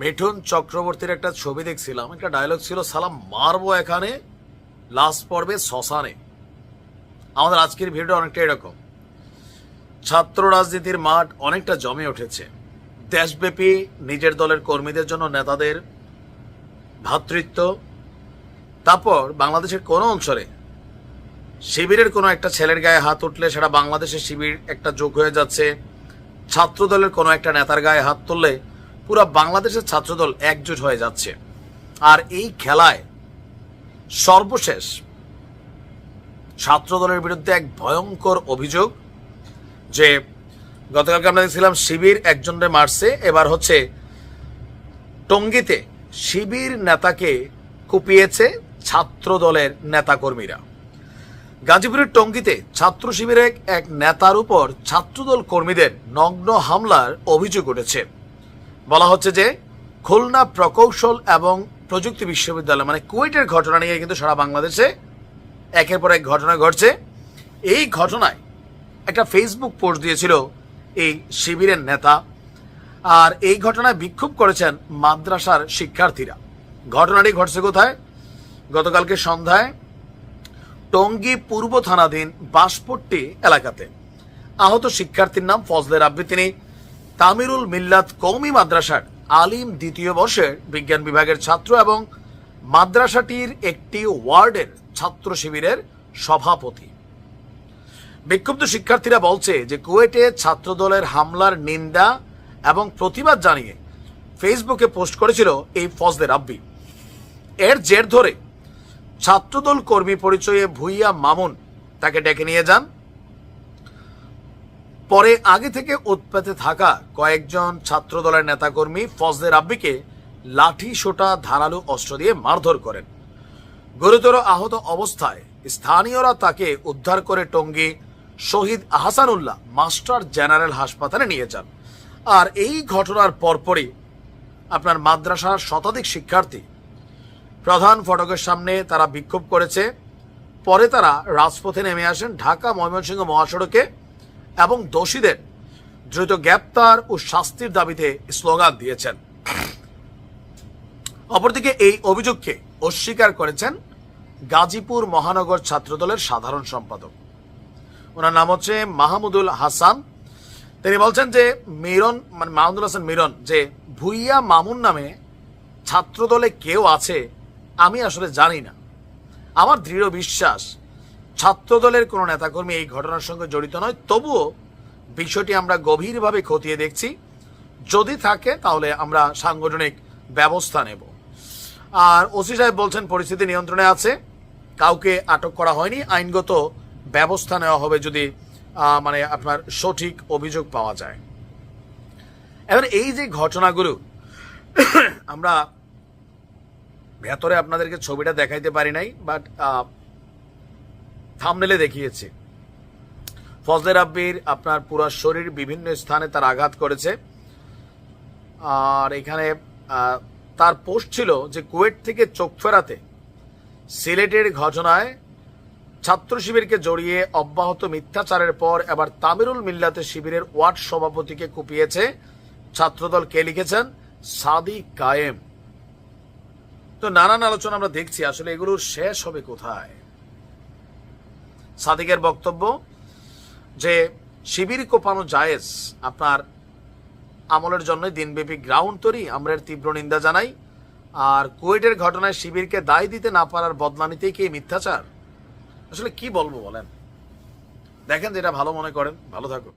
মিঠুন চক্রবর্তীর একটা ছবি দেখছিলাম। একটা ডায়লগ ছিল, সালাম, মারবো এখানে লাস্ট পর্বে শ্মশানে। আমাদের আজকের ভিডিও অনেকটা এরকম। ছাত্র রাজনীতির মাঠ অনেকটা জমে উঠেছে। দেশব্যাপী নিজের দলের কর্মীদের জন্য, নেতাদের ভ্রাতৃত্ব। তারপর বাংলাদেশের কোনো অঞ্চলে শিবিরের কোনো একটা ছেলের গায়ে হাত উঠলে সেটা বাংলাদেশের শিবির একটা যোগ হয়ে যাচ্ছে। ছাত্রদলের কোনো একটা নেতার গায়ে হাত তুললে পুরো বাংলাদেশের ছাত্রদল একজোট হয়ে যাচ্ছে। আর এই খেলায় সর্বশেষ ছাত্রদলের বিরুদ্ধে এক ভয়ঙ্কর অভিযোগ যে গতকালকে আমরা দেখছিলাম শিবির একজনরে মারছে, এবার হচ্ছে টঙ্গিতে শিবির নেতাকে কুপিয়েছে ছাত্র দলের নেতাকর্মীরা। গাজীপুরের টঙ্গিতে ছাত্র শিবিরের এক নেতার উপর ছাত্রদল কর্মীদের নগ্ন হামলার অভিযোগ উঠেছে। বলা হচ্ছে যে খুলনা প্রকৌশল এবং প্রযুক্তি বিশ্ববিদ্যালয় মানে কুয়েটের ঘটনা নিয়ে কিন্তু সারা বাংলাদেশে একের পর এক ঘটনা ঘটছে। এই ঘটনায় একটা ফেসবুক পোস্ট দিয়েছিল এই শিবিরের নেতা, আর এই ঘটনায় বিক্ষোভ করেছেন মাদ্রাসার শিক্ষার্থীরা। ঘটনাটি ঘটছে কোথায়? গতকালকে সন্ধ্যায় টঙ্গী পূর্ব থানাধীন বাঁশপট্টি এলাকাতে। আহত শিক্ষার্থীর নাম ফজলে রাব্বি তিনি তামিরুল মিল্লাত কৌমি মাদ্রাসার আলিম দ্বিতীয় বর্ষের বিজ্ঞান বিভাগের ছাত্র এবং মাদ্রাসাটির একটি ওয়ার্ডের ছাত্র শিবিরের সভাপতি। বিক্ষুব্ধ শিক্ষার্থীরা বলছে যে কুয়েটে ছাত্রদলের হামলার নিন্দা এবং প্রতিবাদ জানিয়ে ফেসবুকে পোস্ট করেছিল এই ফজলে রাব্বি। এর জের ধরে ছাত্রদল কর্মী পরিচয়ে ভুইয়া মামুন তাকে ডেকে নিয়ে যান। পরে আগে থেকে উৎপাতে থাকা কয়েকজন ছাত্রদলের নেতাকর্মী ফজলে রাব্বিকে লাঠি সোটা ধারালো অস্ত্র দিয়ে মারধর করেন। গুরুতর আহত অবস্থায় স্থানীয়রা তাকে উদ্ধার করে টঙ্গী শহীদ আহসানুল্লাহ, মাস্টার জেনারেল হাসপাতালে নিয়ে যান। আর এই ঘটনার পরপরই আপনার মাদ্রাসার শতাধিক শিক্ষার্থী, প্রধান ফটকের সামনে তারা বিক্ষোভ করেছে। পরে তারা রাজপথে নেমে আসেন ঢাকা ময়মনসিংহ মহাসড়কে। এবং দোষীদের দ্রুত গ্রেপ্তার ও শাস্তির দাবিতে স্লোগান দিয়েছেন। অপরদিকে এই অভিযোগকে অস্বীকার করেছেন গাজীপুর মহানগর ছাত্রদলের সাধারণ সম্পাদক। ওনার নাম হচ্ছে মাহমুদুল হাসান। তিনি বলছেন যে মিরন মানে মাহমুদুল হাসান মিরন, যে ভুইয়া মামুন নামে ছাত্রদলে কেউ আছে, আমি আসলে জানি না। আমার দৃঢ় বিশ্বাস ছাত্রদলের কোনো নেতাকর্মী এই ঘটনার সঙ্গে জড়িত নয়। তবুও বিষয়টি আমরা গভীরভাবে খতিয়ে দেখছি। যদি থাকে, তাহলে আমরা সাংগঠনিক ব্যবস্থা নেব। আর ওসি সাহেব বলছেন, পরিস্থিতি নিয়ন্ত্রণে আছে। কাউকে আটক করা হয়নি। আইনগত ব্যবস্থা নেওয়া হবে যদি মানে আপনার সঠিক অভিযোগ পাওয়া যায়। এবার এই যে ঘটনাগুলো, আমরা ভেতরে আপনাদেরকে ছবিটা দেখাইতে পারি নাই বাট থামনেলে দেখিয়েছি। ফজলে রাব্বির আপনার পুরো শরীর বিভিন্ন স্থানে তার আঘাত করেছে। আর এখানে তার পোস্ট ছিল যে কুয়েট থেকে চোখ ফেরাতে সিলেটের ঘটনায় ছাত্র শিবিরকে জড়িয়ে অব্যাহত মিথ্যাচারের পর এবার তামিরুল মিল্লাতে শিবিরের ওয়ার্ড সভাপতিকে কুপিয়েছে ছাত্রদল। কে লিখেছেন? সাদি কায়েম। তো নানান আলোচনা আমরা দেখছি, আসলে এগুলো শেষ হবে কোথায়? সাদিকের বক্তব্য যে শিবির কোপানো জায়েজ আপনার আমলের জন্য দিনব্যাপী গ্রাউন্ড তৈরি আমরা তীব্র নিন্দা জানাই। আর কুয়েটের ঘটনায় শিবিরকে দায় দিতে না পারার বদলা নিতেই কি মিথ্যাচার? আসলে কি বলব বলেন? দেখেন যেটা ভালো মনে করেন, ভালো থাকুন।